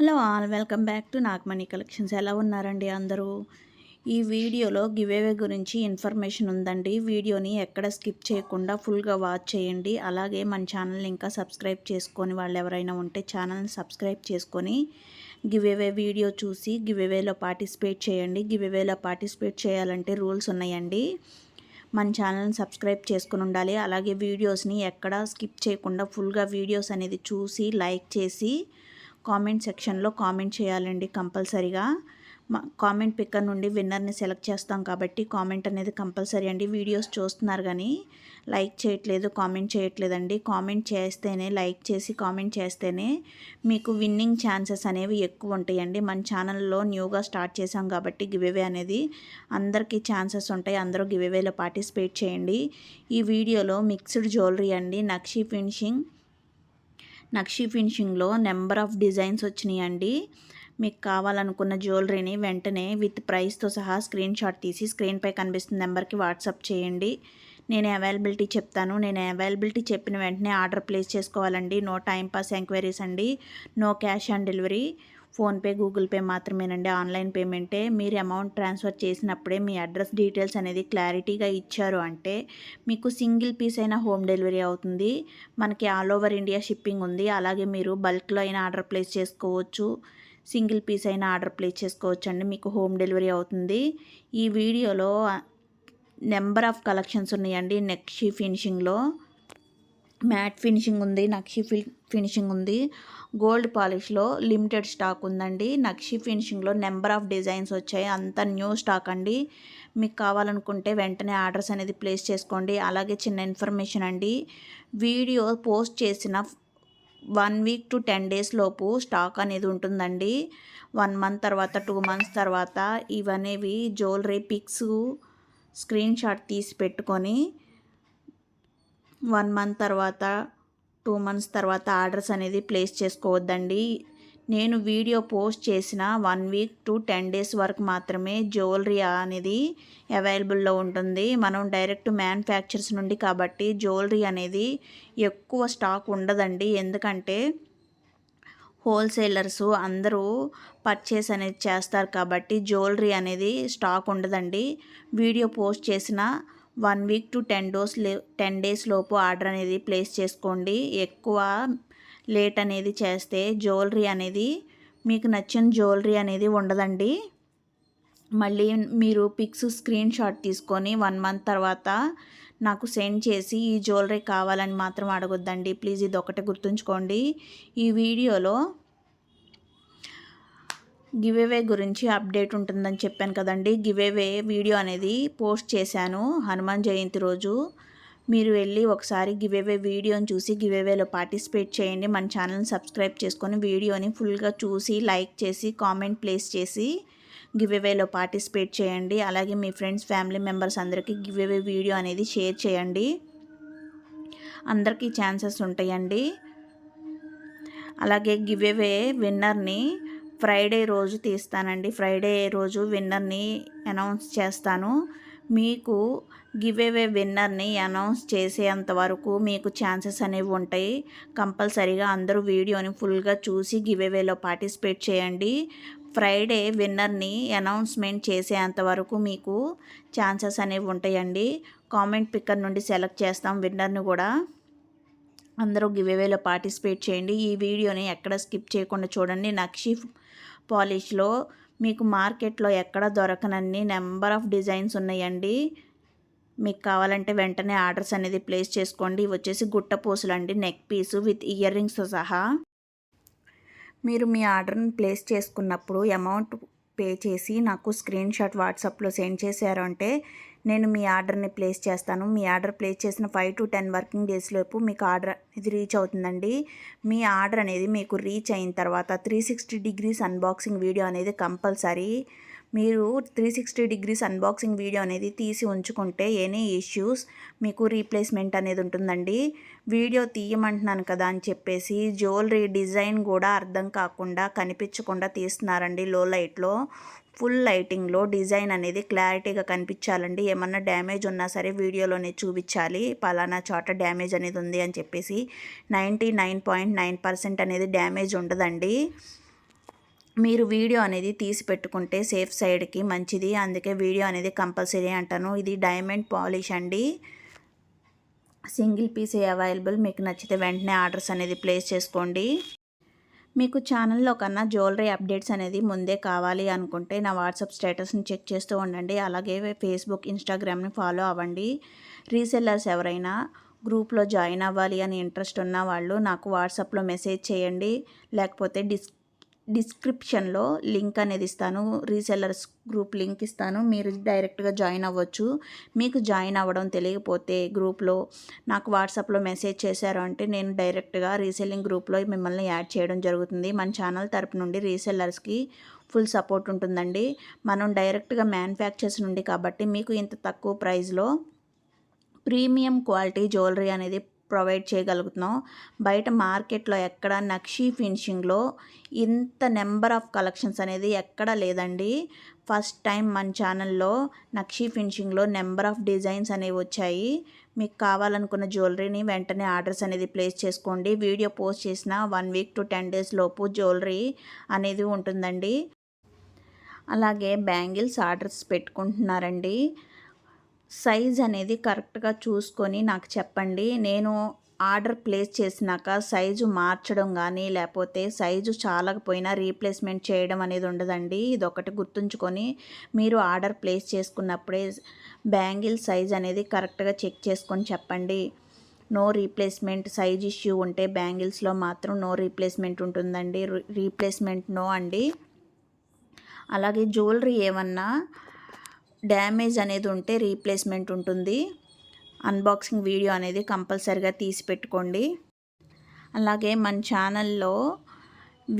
Hello all welcome back to Nagamani collections. ఎలా ఉన్నారండి అందరూ? ఈ వీడియోలో గివేవే గురించి ఇన్ఫర్మేషన్ ఉందండి. వీడియోని ఎక్కడ స్కిప్ చేయకుండా ఫుల్గా వాచ్ చేయండి. అలాగే మన ఛానల్ ఇంకా సబ్స్క్రైబ్ చేసుకొని వాళ్ళు ఎవరైనా ఉంటే ఛానల్ని సబ్స్క్రైబ్ చేసుకొని గివేవే వీడియో చూసి గివేవేలో పార్టిసిపేట్ చేయండి. గివేవేలో పార్టిసిపేట్ చేయాలంటే రూల్స్ ఉన్నాయండి. మన ఛానల్ని సబ్స్క్రైబ్ చేసుకుని ఉండాలి. అలాగే వీడియోస్ని ఎక్కడ స్కిప్ చేయకుండా ఫుల్గా వీడియోస్ అనేది చూసి లైక్ చేసి కామెంట్ సెక్షన్లో కామెంట్ చేయాలండి కంపల్సరీగా. కామెంట్ పిక్కర్ నుండి విన్నర్ని సెలెక్ట్ చేస్తాం కాబట్టి కామెంట్ అనేది కంపల్సరీ అండి. వీడియోస్ చూస్తున్నారు కానీ లైక్ చేయట్లేదు కామెంట్ చేయట్లేదండి. కామెంట్ చేస్తేనే లైక్ చేసి కామెంట్ చేస్తేనే మీకు విన్నింగ్ ఛాన్సెస్ అనేవి ఎక్కువ ఉంటాయండి. మన ఛానల్లో న్యూగా స్టార్ట్ చేసాం కాబట్టి గివేవే అనేది అందరికీ ఛాన్సెస్ ఉంటాయి. అందరూ గివేవేలో పార్టిసిపేట్ చేయండి. ఈ వీడియోలో మిక్స్డ్ జ్యువెలరీ అండి. నక్షి ఫినిషింగ్ నక్షి ఫినిషింగ్లో నెంబర్ ఆఫ్ డిజైన్స్ వచ్చినాయండి. మీకు కావాలనుకున్న జ్యువెలరీని వెంటనే విత్ ప్రైస్తో సహా స్క్రీన్ షాట్ తీసి స్క్రీన్పై కనిపిస్తున్న నెంబర్కి వాట్సాప్ చేయండి. నేను అవైలబిలిటీ చెప్తాను. నేను అవైలబిలిటీ చెప్పిన వెంటనే ఆర్డర్ ప్లేస్ చేసుకోవాలండి. నో టైం పాస్ ఎంక్వైరీస్ అండి. No cash on delivery. PhonePe Google Pay మాత్రమేనండి. ఆన్లైన్ పేమెంటే మీరు అమౌంట్ ట్రాన్స్ఫర్ చేసినప్పుడే మీ అడ్రస్ డీటెయిల్స్ అనేది క్లారిటీగా ఇచ్చారు అంటే మీకు సింగిల్ పీస్ అయినా హోమ్ డెలివరీ అవుతుంది. మనకి ఆల్ ఓవర్ ఇండియా షిప్పింగ్ ఉంది. అలాగే మీరు బల్క్లో అయినా ఆర్డర్ ప్లేస్ చేసుకోవచ్చు. సింగిల్ పీస్ అయినా ఆర్డర్ ప్లేస్ చేసుకోవచ్చు అండి మీకు హోమ్ డెలివరీ అవుతుంది. ఈ వీడియోలో నెంబర్ ఆఫ్ కలెక్షన్స్ ఉన్నాయండి నెక్స్ట్ ఫినిషింగ్లో. మ్యాట్ ఫినిషింగ్ ఉంది నక్షి ఫినిషింగ్ ఉంది. గోల్డ్ పాలిష్లో లిమిటెడ్ స్టాక్ ఉందండి. నక్షి ఫినిషింగ్లో నెంబర్ ఆఫ్ డిజైన్స్ వచ్చాయి. అంత న్యూ స్టాక్ అండి. మీకు కావాలనుకుంటే వెంటనే ఆర్డర్స్ అనేది ప్లేస్ చేసుకోండి. అలాగే చిన్న ఇన్ఫర్మేషన్ అండి. వీడియో పోస్ట్ చేసిన one week to ten days లోపు స్టాక్ అనేది ఉంటుందండి. వన్ మంత్ తర్వాత టూ మంత్స్ తర్వాత ఇవనేవి జ్యువెలరీ పిక్స్ స్క్రీన్ షాట్ తీసి పెట్టుకొని వన్ మంత్ తర్వాత టూ మంత్స్ తర్వాత ఆర్డర్స్ అనేది ప్లేస్ చేసుకోవద్దండి. నేను వీడియో పోస్ట్ చేసిన one week to ten days వరకు మాత్రమే జ్యువెలరీ అనేది అవైలబుల్లో ఉంటుంది. మనం డైరెక్ట్ మ్యానుఫ్యాక్చర్స్ నుండి కాబట్టి జ్యువెలరీ అనేది ఎక్కువ స్టాక్ ఉండదండి. ఎందుకంటే హోల్సేలర్స్ అందరూ పర్చేస్ అనేది చేస్తారు కాబట్టి జ్యువెలరీ అనేది స్టాక్ ఉండదండి. వీడియో పోస్ట్ చేసిన one week to ten days లే టెన్ డేస్ లోపు ఆర్డర్ అనేది ప్లేస్ చేసుకోండి. ఎక్కువ లేట్ అనేది చేస్తే జ్యువెలరీ అనేది మీకు నచ్చిన జ్యువెలరీ అనేది ఉండదండి. మళ్ళీ మీరు పిక్స్ స్క్రీన్ షాట్ తీసుకొని వన్ మంత్ తర్వాత నాకు సెండ్ చేసి ఈ జ్యువెలరీ కావాలని మాత్రం అడగొద్దండి. ప్లీజ్ ఇది ఒకటి గుర్తుంచుకోండి. ఈ వీడియోలో గివేవే గురించి అప్డేట్ ఉంటుందని చెప్పాను కదండి. గివేవే వీడియో అనేది పోస్ట్ చేశాను హనుమాన్ జయంతి రోజు. మీరు వెళ్ళి ఒకసారి గివేవే వీడియోని చూసి గివేవేలో పార్టిసిపేట్ చేయండి. మన ఛానల్ని సబ్స్క్రైబ్ చేసుకొని వీడియోని ఫుల్గా చూసి లైక్ చేసి కామెంట్ ప్లేస్ చేసి గివేవేలో పార్టిసిపేట్ చేయండి. అలాగే మీ ఫ్రెండ్స్ ఫ్యామిలీ మెంబర్స్ అందరికీ గివేవే వీడియో అనేది షేర్ చేయండి. అందరికీ ఛాన్సెస్ ఉంటాయండి. అలాగే గివేవే విన్నర్ని ఫ్రైడే రోజు తీస్తానండి. ఫ్రైడే రోజు విన్నర్ని అనౌన్స్ చేస్తాను. మీకు గివేవే విన్నర్ని అనౌన్స్ చేసేంత వరకు మీకు ఛాన్సెస్ అనేవి ఉంటాయి. కంపల్సరీగా అందరూ వీడియోని ఫుల్గా చూసి గివేవేలో పార్టిసిపేట్ చేయండి. ఫ్రైడే విన్నర్ని అనౌన్స్మెంట్ చేసేంత వరకు మీకు ఛాన్సెస్ అనేవి ఉంటాయండి. కామెంట్ పిక్కర్ నుండి సెలెక్ట్ చేస్తాం విన్నర్ని కూడా. అందరూ గివేవేలో పార్టిసిపేట్ చేయండి. ఈ వీడియోని ఎక్కడ స్కిప్ చేయకుండా చూడండి. నక్షి పాలిష్లో మీకు మార్కెట్లో ఎక్కడ దొరకనన్ని నెంబర్ ఆఫ్ డిజైన్స్ ఉన్నాయండి. మీకు కావాలంటే వెంటనే ఆర్డర్స్ అనేది ప్లేస్ చేసుకోండి. వచ్చేసి గుట్ట పూసలు అండి నెక్ పీసు విత్ ఇయర్ రింగ్స్తో సహా. మీరు మీ ఆర్డర్ని ప్లేస్ చేసుకున్నప్పుడు అమౌంట్ పే చేసి నాకు స్క్రీన్ షాట్ వాట్సాప్లో సెండ్ చేశారు అంటే నేను మీ ఆర్డర్ని ప్లేస్ చేస్తాను. మీ ఆర్డర్ ప్లేస్ చేసిన five to ten working days లోపు మీకు ఆర్డర్ ఇది రీచ్ అవుతుందండి. మీ ఆర్డర్ అనేది మీకు రీచ్ అయిన తర్వాత three sixty degrees unboxing video అనేది కంపల్సరీ మీరు three sixty degrees unboxing video అనేది తీసి ఉంచుకుంటే ఎనీ ఇష్యూస్ మీకు రీప్లేస్మెంట్ అనేది ఉంటుందండి. వీడియో తీయమంటున్నాను కదా అని చెప్పేసి జ్యువెలరీ డిజైన్ కూడా అర్థం కాకుండా కనిపించకుండా తీస్తున్నారండి లో. లైట్లో ఫుల్ లైటింగ్లో డిజైన్ అనేది క్లారిటీగా కనిపించాలండి. ఏమన్నా డ్యామేజ్ ఉన్నా సరే వీడియోలోనే చూపించాలి. పలానా చోట డ్యామేజ్ అనేది ఉంది అని చెప్పేసి ninety nine point nine percent అనేది డ్యామేజ్ ఉండదండి. మీరు వీడియో అనేది తీసి పెట్టుకుంటే సేఫ్ సైడ్కి మంచిది. అందుకే వీడియో అనేది కంపల్సరీ అంటాను. ఇది డైమండ్ పాలిష్ అండి. Single piece available? మీకు నచ్చితే వెంటనే ఆర్డర్స్ అనేది ప్లేస్ చేసుకోండి. మీకు ఛానల్లో కన్నా జ్యువెలరీ అప్డేట్స్ అనేది ముందే కావాలి అనుకుంటే నా వాట్సాప్ స్టేటస్ని చెక్ చేస్తూ ఉండండి. అలాగే ఫేస్బుక్ ఇన్స్టాగ్రామ్ని ఫాలో అవ్వండి. రీసెల్లర్స్ ఎవరైనా గ్రూప్లో జాయిన్ అవ్వాలి అని ఇంట్రెస్ట్ ఉన్న వాళ్ళు నాకు వాట్సాప్లో మెసేజ్ చేయండి. లేకపోతే డిస్ డిస్క్రిప్షన్లో లింక్ అనేది ఇస్తాను. రీసెల్లర్స్ గ్రూప్ లింక్ ఇస్తాను. మీరు డైరెక్ట్గా జాయిన్ అవ్వచ్చు. మీకు జాయిన్ అవ్వడం తెలియకపోతే గ్రూప్లో నాకు వాట్సాప్లో మెసేజ్ చేశారు అంటే నేను డైరెక్ట్గా రీసెల్లింగ్ గ్రూప్లో మిమ్మల్ని యాడ్ చేయడం జరుగుతుంది. మన ఛానల్ తరపు నుండి రీసెల్లర్స్కి ఫుల్ సపోర్ట్ ఉంటుందండి. మనం డైరెక్ట్గా మ్యానుఫ్యాక్చర్స్ నుండి కాబట్టి మీకు ఇంత తక్కువ ప్రైస్లో ప్రీమియం క్వాలిటీ జ్యువెలరీ అనేది ప్రొవైడ్ చేయగలుగుతున్నాం. బయట మార్కెట్లో ఎక్కడ నక్షీ ఫినిషింగ్లో ఇంత నెంబర్ ఆఫ్ కలెక్షన్స్ అనేది ఎక్కడ లేదండి. ఫస్ట్ టైం మన ఛానల్లో నక్షీ ఫినిషింగ్లో నెంబర్ ఆఫ్ డిజైన్స్ అనేవి వచ్చాయి. మీకు కావాలనుకున్న జ్యువెలరీని వెంటనే ఆర్డర్స్ అనేది ప్లేస్ చేసుకోండి. వీడియో పోస్ట్ చేసిన one week to ten days లోపు జ్యువెలరీ అనేది ఉంటుందండి. అలాగే బ్యాంగిల్స్ ఆర్డర్స్ పెట్టుకుంటున్నారండి. సైజ్ అనేది కరెక్ట్గా చూసుకొని నాకు చెప్పండి. నేను ఆర్డర్ ప్లేస్ చేసినాక సైజు మార్చడం కానీ లేకపోతే సైజు చాలకపోయినా రీప్లేస్మెంట్ చేయడం అనేది ఉండదండి. ఇది ఒకటి గుర్తుంచుకొని మీరు ఆర్డర్ ప్లేస్ చేసుకున్నప్పుడే బ్యాంగిల్ సైజ్ అనేది కరెక్ట్గా చెక్ చేసుకొని చెప్పండి. నో రీప్లేస్మెంట్ సైజ్ ఇష్యూ ఉంటే బ్యాంగిల్స్లో మాత్రం నో రీప్లేస్మెంట్ ఉంటుందండి. రీప్లేస్మెంట్ నో అండి. అలాగే జ్యువెలరీ ఏమన్నా డ్యామేజ్ అనేది ఉంటే రీప్లేస్మెంట్ ఉంటుంది. అన్బాక్సింగ్ వీడియో అనేది కంపల్సరిగా తీసి పెట్టుకోండి. అలాగే మన ఛానల్లో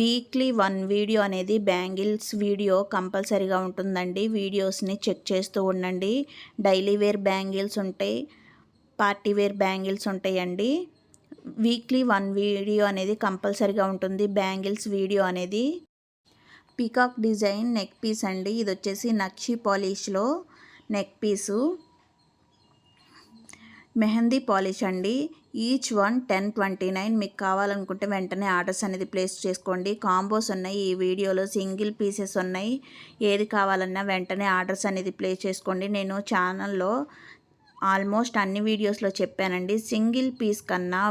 వీక్లీ వన్ వీడియో అనేది బ్యాంగిల్స్ వీడియో కంపల్సరీగా ఉంటుందండి. వీడియోస్ని చెక్ చేస్తూ ఉండండి. డైలీ వేర్ బ్యాంగిల్స్ ఉంటాయి పార్టీ వేర్ బ్యాంగిల్స్ ఉంటాయండి. వీక్లీ వన్ వీడియో అనేది కంపల్సరీగా ఉంటుంది. బ్యాంగిల్స్ వీడియో అనేది పీకాక్ డిజైన్ నెక్ పీస్ అండి. ఇది వచ్చేసి నక్షి పాలిష్లో నెక్ పీసు. మెహందీ పాలిష్ అండి. Each one ten twenty nine మీకు కావాలనుకుంటే వెంటనే ఆర్డర్స్ అనేది ప్లేస్ చేసుకోండి. కాంబోస్ ఉన్నాయి ఈ వీడియోలో సింగిల్ పీసెస్ ఉన్నాయి. ఏది కావాలన్నా వెంటనే ఆర్డర్స్ అనేది ప్లేస్ చేసుకోండి. నేను ఛానల్లో ఆల్మోస్ట్ అన్ని వీడియోస్లో చెప్పానండి. సింగిల్ పీస్ కన్నా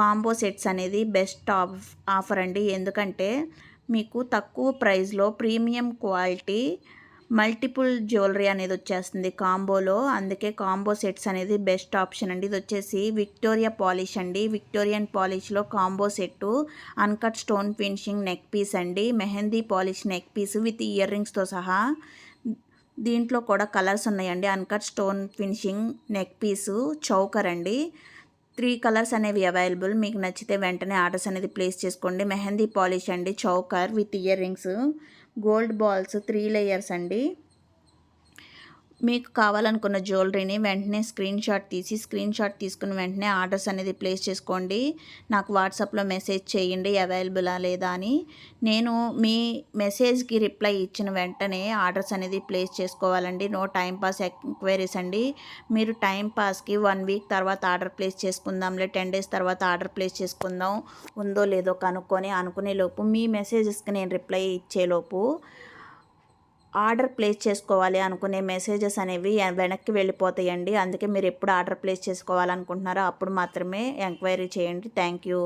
కాంబో సెట్స్ అనేది బెస్ట్ ఆఫ్ ఆఫర్ అండి. ఎందుకంటే మీకు తక్కువ ప్రైస్లో ప్రీమియం క్వాలిటీ మల్టిపుల్ జ్యువెలరీ అనేది వచ్చేస్తుంది కాంబోలో. అందుకే కాంబో సెట్స్ అనేది బెస్ట్ ఆప్షన్ అండి. ఇది వచ్చేసి విక్టోరియా పాలిష్ అండి. Victorian పాలిష్లో combo set uncut stone finishing neck piece అండి. Mehndi polish neck piece with year రింగ్స్తో సహా. దీంట్లో కూడా కలర్స్ ఉన్నాయండి. Uncut stone finishing neck piece choker అండి. త్రీ కలర్స్ అనేవి అవైలబుల్. మీకు నచ్చితే వెంటనే ఆర్డర్స్ అనేది ప్లేస్ చేసుకోండి. మెహందీ పాలిష్ అండి choker with earrings gold balls three layers అండి. మీకు కావాలనుకున్న జ్యువెలరీని వెంటనే స్క్రీన్ షాట్ తీసి స్క్రీన్ షాట్ తీసుకుని వెంటనే ఆర్డర్స్ అనేది ప్లేస్ చేసుకోండి. నాకు వాట్సాప్లో మెసేజ్ చేయండి అవైలబులా లేదా అని. నేను మీ మెసేజ్కి రిప్లై ఇచ్చిన వెంటనే ఆర్డర్స్ అనేది ప్లేస్ చేసుకోవాలండి. నో టైం పాస్ ఎంక్వైరీస్ అండి. మీరు టైం పాస్కి వన్ వీక్ తర్వాత ఆర్డర్ ప్లేస్ చేసుకుందాంలే టెన్ డేస్ తర్వాత ఆర్డర్ ప్లేస్ చేసుకుందాం ఉందో లేదో కనుక్కొని అనుకునే లోపు మీ మెసేజెస్కి నేను రిప్లై ఇచ్చేలోపు ఆర్డర్ ప్లేస్ చేసుకోవాలి అనుకునే మెసేజెస్ అనేవి వెనక్కి వెళ్ళిపోతాయండి. అందుకే మీరు ఎప్పుడు ఆర్డర్ ప్లేస్ చేసుకోవాలనుకుంటున్నారో అప్పుడు మాత్రమే ఎంక్వైరీ చేయండి. Thank you.